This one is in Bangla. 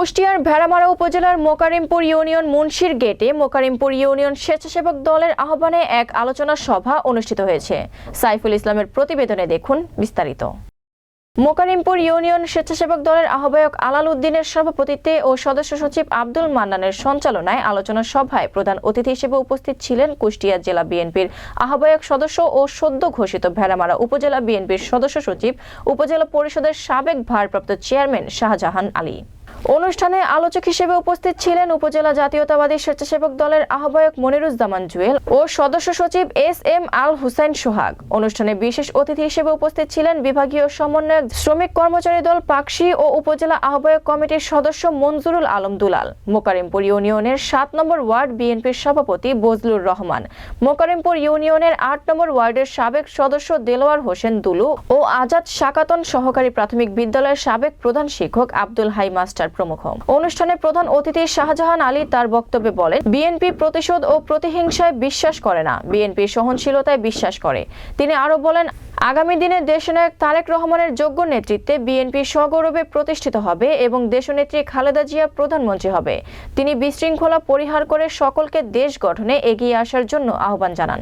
কুষ্টিয়ার ভেড়ামারা উপজেলার মোকারিমপুর ইউনিয়ন মুন্সির গেটে মোকারিমপুর ইউনিয়ন স্বেচ্ছাসেবক দলের আহ্বানে এক আলোচনা সভা অনুষ্ঠিত হয়েছে। সাইফুল ইসলামের প্রতিবেদনে দেখুন বিস্তারিত। মোকারিমপুর ইউনিয়ন স্বেচ্ছাসেবক দলের আহ্বায়ক আলাল উদ্দিনের সভাপতিত্বে ও সদস্য সচিব আব্দুল মান্নানের সঞ্চালনায় আলোচনা সভায় প্রধান অতিথি হিসেবে উপস্থিত ছিলেন কুষ্টিয়া জেলা বিএনপির আহ্বায়ক সদস্য ও সদ্য ঘোষিত ভেড়ামারা উপজেলা বিএনপির সদস্য সচিব, উপজেলা পরিষদের সাবেক ভারপ্রাপ্ত চেয়ারম্যান শাহজাহান আলী। অনুষ্ঠানে আলোচক হিসেবে উপস্থিত ছিলেন উপজেলা জাতীয়তাবাদী স্বেচ্ছাসেবক দলের আহ্বায়ক মনিরুজ্জামান জুয়েল ও সদস্য সচিব এস এম আল হুসাইন সোহাগ। অনুষ্ঠানে বিশেষ অতিথি হিসেবে উপস্থিত ছিলেন বিভাগীয় সমন্বয়ক, শ্রমিক কর্মচারী দল পাকশি ও উপজেলা আহ্বায়ক কমিটির সদস্য মনজুরুল আলম দুলাল। মোকারিমপুর ইউনিয়নের সাত নম্বর ওয়ার্ড বিএনপির সভাপতি বজলুর রহমান। মোকারিমপুর ইউনিয়নের আট নম্বর ওয়ার্ডের সাবেক সদস্য দেলোয়ার হোসেন দুলু ও আজাদ সাকাতন সহকারী প্রাথমিক বিদ্যালয়ের সাবেক প্রধান শিক্ষক আব্দুল হাই মাস্টার প্রমুখ। অনুষ্ঠানে প্রধান অতিথি শাহজাহান আলী তার বক্তব্যে বলেন, বিএনপি প্রতিশোধ ও প্রতিহিংসায় বিশ্বাস করে না। বিএনপি সহনশীলতায় বিশ্বাস করে। তিনি আরও বলেন, আগামী দিনে দেশনায়ক তারেক রহমানের যোগ্য নেতৃত্বে বিএনপি সগৌরবে প্রতিষ্ঠিত হবে এবং দেশনেত্রী খালেদা জিয়া প্রধানমন্ত্রী হবে। তিনি বিশৃঙ্খলা পরিহার করে সকলকে দেশ গঠনে এগিয়ে আসার জন্য আহ্বান জানান।